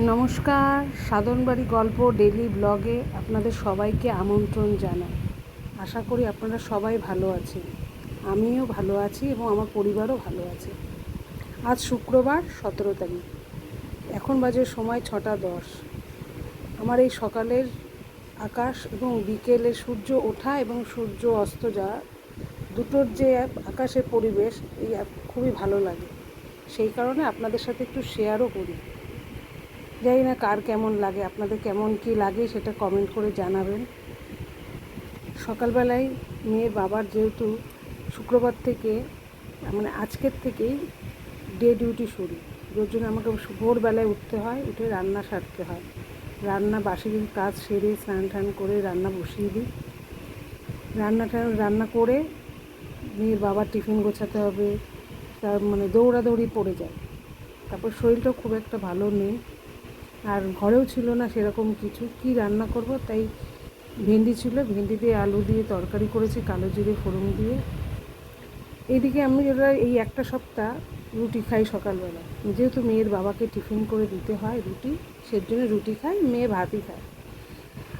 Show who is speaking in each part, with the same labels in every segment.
Speaker 1: নমস্কার সাধনবাড়ি গল্প ডেলি ব্লগে আপনাদের সবাইকে আমন্ত্রণ জানাই। আশা করি আপনারা সবাই ভালো আছেন। আমিও ভালো আছি এবং আমার পরিবারও ভালো আছে। আজ শুক্রবার, সতেরো তারিখ। এখন বাজে সময় ছটা দশ। আমার এই সকালের আকাশ এবং বিকেলে সূর্য ওঠা এবং সূর্য অস্ত যাওয়া দুটোর যে অ্যাপ আকাশের পরিবেশ, এই অ্যাপ খুবই ভালো লাগে। সেই কারণে আপনাদের সাথে একটু শেয়ারও করি। জানি না কার কেমন লাগে, আপনাদের কেমন কি লাগে সেটা কমেন্ট করে জানাবেন। সকালবেলায় মেয়ের বাবার যেহেতু শুক্রবার থেকে মানে আজকের থেকেই ডে ডিউটি শুরু। যার জন্য আমাকে ভোরবেলায় উঠতে হয়, উঠে রান্না সারতে হয়। রান্না, বাসির কাজ সেরে স্নান টান করে রান্না বসিয়ে দিই। রান্নাটা রান্না করে মেয়ের বাবার টিফিন গোছাতে হবে, তার মানে দৌড়াদৌড়ি পড়ে যায়। তারপর শরীরটাও খুব একটা ভালো নেই। আর ঘরেও ছিল না সেরকম কিছু। কি রান্না করব? তাই ভেন্ডি ছিল। ভেন্ডি দিয়ে আলু দিয়ে তরকারি করেছি, কালো জিরে, ফোড়ন দিয়ে। এইদিকে আমি ওরা এই একটা সপ্তাহ রুটি খাই সকালবেলা। যেহেতু মেয়ের বাবাকে টিফিন করে দিতে হয় রুটি সের জন্য রুটি খাই, মেয়ে ভাতই খায়।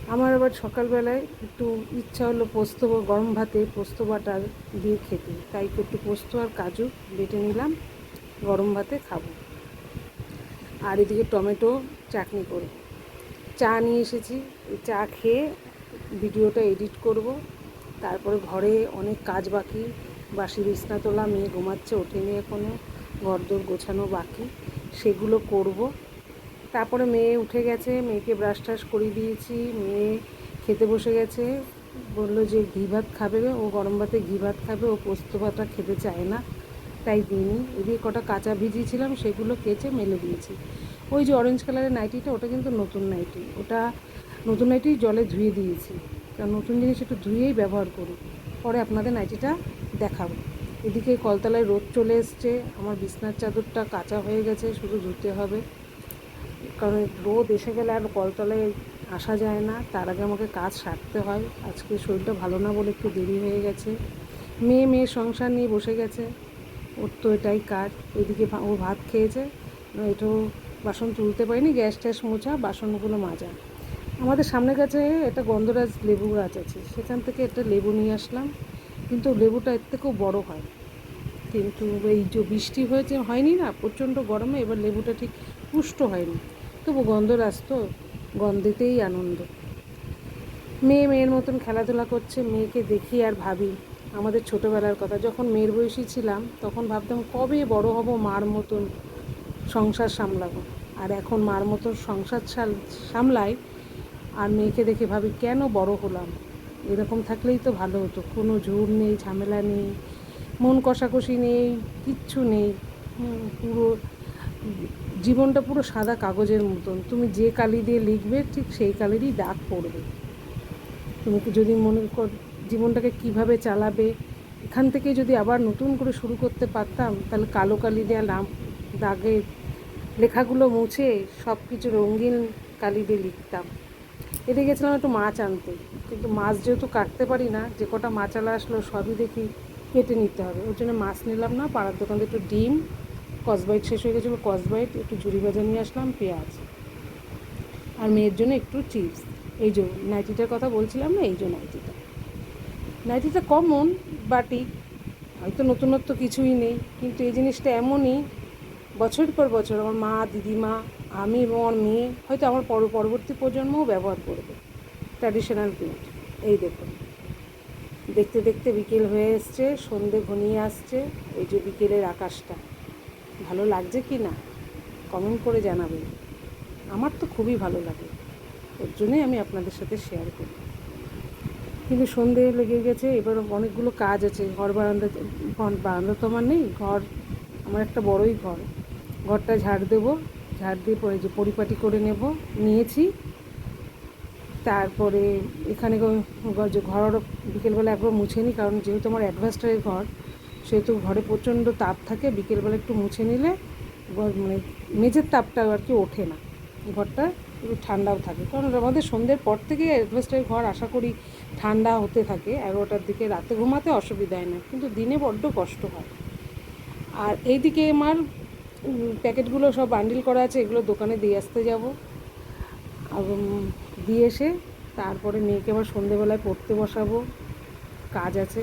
Speaker 1: আমার আবার সকালবেলায় একটু ইচ্ছা হলো পোস্ত, গরম ভাতে পোস্ত বাটা দিয়ে খেতে। তাই একটু পোস্ত আর কাজু বেটে নিলাম, গরম ভাতে খাব। আর এদিকে টমেটো চাটনি করব চা নিয়ে এসেছি চা খেয়ে ভিডিওটা এডিট করব। তারপরে ঘরে অনেক কাজ বাকি, বাসি বিছনা তোলা, মেয়ে ঘুমাচ্ছে ওঠেনি এখনও ঘরদোর গোছানো বাকি, সেগুলো করব। তারপরে মেয়ে উঠে গেছে, মেয়েকে ব্রাশ টাশ করিয়ে দিয়েছি, মেয়ে খেতে বসে গেছে, বলল যে ঘি ভাত খাবে ও গরম ভাতে ঘি ভাত খাবে, ও পোস্ত ভাতটা খেতে চায় না, তাই দিইনি। এদিকে কটা কাঁচা ভিজিয়েছিলাম সেগুলো কেচে মেলে দিয়েছি। ওই যে অরেঞ্জ কালারের নাইটিটা ওটা কিন্তু নতুন নাইটি ওটা নতুন নাইটি জলে ধুয়ে দিয়েছি। কারণ নতুন জিনিস একটু ধুয়েই ব্যবহার করি পরে আপনাদের নাইটিটা দেখাবো। এদিকে কলতলায় রোদ চলে এসছে। আমার বিছনার চাদরটা কাঁচা হয়ে গেছে, শুধু ধুতে হবে। কারণ রোদ এসে গেলে আর কলতলায় আসা যায় না। তার আগে আমাকে কাজ সারতে হয়। আজকে শরীরটা ভালো না বলে একটু দেরি হয়ে গেছে। মেয়ে মেয়ে সংসার নিয়ে বসে গেছে। ওর তো এটাই কাজ। এদিকে ও ভাত খেয়েছে। এটাও বাসন তুলতে পারিনি, গ্যাস ট্যাস মোছা, বাসনগুলো মাজা। আমাদের সামনে কাছে একটা গন্ধরাজ লেবু গাছ আছে, সেখান থেকে একটা লেবু নিয়ে আসলাম। কিন্তু লেবুটা এর থেকেও বড়ো হয়। কিন্তু এই যে বৃষ্টি হয়েছে, হয়নি না, প্রচণ্ড গরমে, এবার লেবুটা ঠিক পুষ্ট হয়নি। তবু গন্ধরাজ তো গন্ধেতেই আনন্দ। মেয়ে মেয়ের মতন খেলাধুলা করছে, মেয়েকে দেখি আর ভাবি। আমাদের ছোটোবেলার কথা, যখন মেয়ের বয়সী ছিলাম, তখন ভাবতাম কবে বড় হব মার মতন। সংসার সামলাবো। আর এখন মার মতো সংসার সামলাই আর মেয়েকে দেখে ভাবি, কেন বড় হলাম? এরকম থাকলেই তো ভালো হতো। কোনো ঝুর নেই, ঝামেলা নেই, মন কষাকষি নেই, কিচ্ছু নেই। পুরো জীবনটা পুরো সাদা কাগজের মতন। তুমি যে কালি দিয়ে লিখবে, ঠিক সেই কালিরই দাগ পড়বে। তুমি যদি মনে কর, জীবনটাকে কীভাবে চালাবে? এখান থেকে যদি আবার নতুন করে শুরু করতে পারতাম, তাহলে কালো কালি দেওয়া নাম দাগে লেখাগুলো মুছে সব কিছু রঙিন কালি দিয়ে লিখতাম। এদিকে গেছিলাম একটু মাছ আনতে। কিন্তু মাছ যেহেতু কাটতে পারি না, যে কটা মাছ মাছালা আসলো সবই দেখি কেটে নিতে হবে। ওর জন্য মাছ নিলাম না, পাড়ার দোকান একটু ডিম, কসবাইট শেষ হয়ে গেছিল কসবাইট, একটু ঝুড়ি ভাজা নিয়ে আসলাম, পেঁয়াজ আর মেয়ের জন্য একটু চিপস। এই যে নাইটিটার কথা বলছিলাম না, এই যে নাইটিটা। নাইটিটা কমন, বাটি হয়তো নতুনত্ব কিছুই নেই, কিন্তু এই জিনিসটা এমনই বছর পর বছর আমার মা, দিদিমা, আমি এবং আমার মেয়ে হয়তো আমার পর, পরবর্তী প্রজন্মও ব্যবহার করবে। ট্র্যাডিশনাল প্রিন্ট এই দেখুন। দেখতে দেখতে বিকেল হয়ে এসছে, সন্ধে ঘনিয়ে আসছে, এই যে বিকেলের আকাশটা। ভালো লাগছে কি না? কমেন্ট করে জানাবেন। আমার তো খুবই ভালো লাগে। ওর জন্যই আমি আপনাদের সাথে শেয়ার করি। কিন্তু সন্ধে লেগে গেছে, এবার অনেকগুলো কাজ আছে। ঘর বারান্দা বারান্দা তো আমার নেই, ঘর, আমার একটা বড়ই ঘর। ঘরটা ঝাড় দেবো। ঝাড় দিয়ে পরে যে পরিপাটি করে নেব, নিয়েছি। তারপরে এখানে যে ঘর বিকেলবেলা একবার মুছে নিই, কারণ যেহেতু আমার অ্যাডভাস্টারের ঘর, সেহেতু ঘরে প্রচণ্ড তাপ থাকে, বিকেলবেলা একটু মুছে নিলে মানে মেঝের তাপটা আর কি ওঠে না। ঘরটা একটু ঠান্ডাও থাকে। কারণ আমাদের সন্ধ্যের পর থেকে অ্যাডভাস্টারের ঘর আশা করি ঠান্ডা হতে থাকে, এগারোটার দিকে রাতে ঘুমাতে অসুবিধা হয় না কিন্তু দিনে বড্ড কষ্ট হয়। আর এইদিকে আমার প্যাকেটগুলো সব বান্ডিল করা আছে, এগুলো দোকানে দিয়ে আসতে যাব। দিয়ে এসে তারপরে মেয়েকে আবার সন্ধেবেলায় পড়তে বসাবো। কাজ আছে।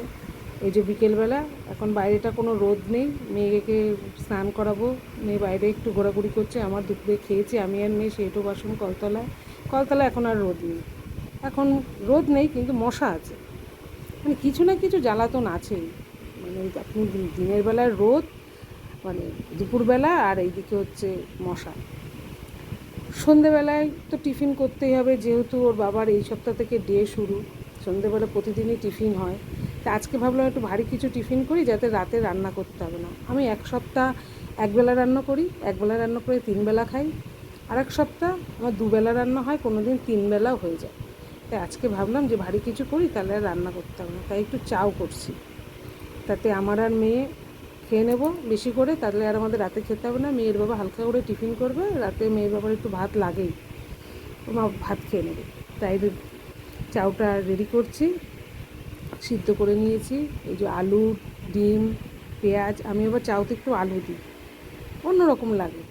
Speaker 1: এই যে বিকেলবেলা, এখন বাইরেটা কোনো রোদ নেই। মেয়েকে স্নান করাবো। মেয়ে বাইরে একটু ঘোরাঘুরি করছে। আমার দুপুরে খেয়েছি, আমি আর মেয়ে সেটু বাসন কলতলায়। কলতলা এখন আর রোদ নেই। এখন রোদ নেই, কিন্তু মশা আছে। মানে কিছু না কিছু জ্বালাতন আছেই। মানে আপনি দিন- দিনের বেলায় রোদ মানে দুপুরবেলা আর এইদিকে হচ্ছে মশা। সন্ধেবেলায় তো টিফিন করতেই হবে, যেহেতু ওর বাবার এই সপ্তাহ থেকে ডে শুরু, সন্ধেবেলা প্রতিদিনই টিফিন হয়। তা আজকে ভাবলাম একটু ভারী কিছু টিফিন করি, যাতে রাতে রান্না করতে হবে না। আমি এক সপ্তাহ একবেলা রান্না করি, একবেলা রান্না করে তিনবেলা খাই। আর এক সপ্তাহ আমার দুবেলা রান্না হয় কোনো দিন তিনবেলাও হয়ে যায়। তাই আজকে ভাবলাম যে ভারী কিছু করি, তাহলে আর রান্না করতে হবে না। তাই একটু চাও করছি। তাতে আমার আর মেয়ে খেয়ে নেব বেশি করে, তাহলে আর আমাদের রাতে খেতে হবে না। মেয়ের বাবা হালকা করে টিফিন করবে, রাতে মেয়ের বাবার একটু ভাত লাগেই। মা ভাত খেয়ে নেবে। তাই চাউটা রেডি করছি, সিদ্ধ করে নিয়েছি। এই যে আলু, ডিম, পেঁয়াজ, আমি আবার চাউতে একটু আলু দিই। অন্যরকম লাগে।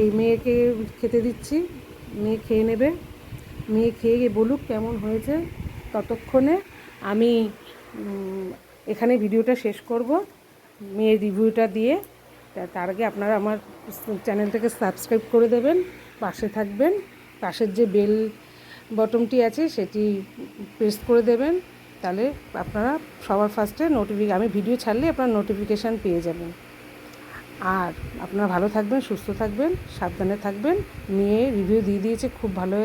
Speaker 1: এই মেয়েকে খেতে দিচ্ছি, মেয়ে খেয়ে নেবে। মেয়ে খেয়ে বলুক কেমন হয়েছে। ততক্ষণে আমি এখানে ভিডিওটা শেষ করব। মেয়ের রিভিউটা দিয়ে তার আগে আপনারা আমার চ্যানেলটাকে সাবস্ক্রাইব করে দেবেন, পাশে থাকবেন, পাশের যে বেল বটমটি আছে সেটি প্রেস করে দেবেন, তাহলে আপনারা সবার ফার্স্টে নোটিফিকে আমি ভিডিও ছাড়লে আপনারা নোটিফিকেশান পেয়ে যাবেন। আর আপনারা ভালো থাকবেন, সুস্থ থাকবেন, সাবধানে থাকবেন, মেয়ে রিভিউ দিয়ে দিয়েছে, খুব ভালো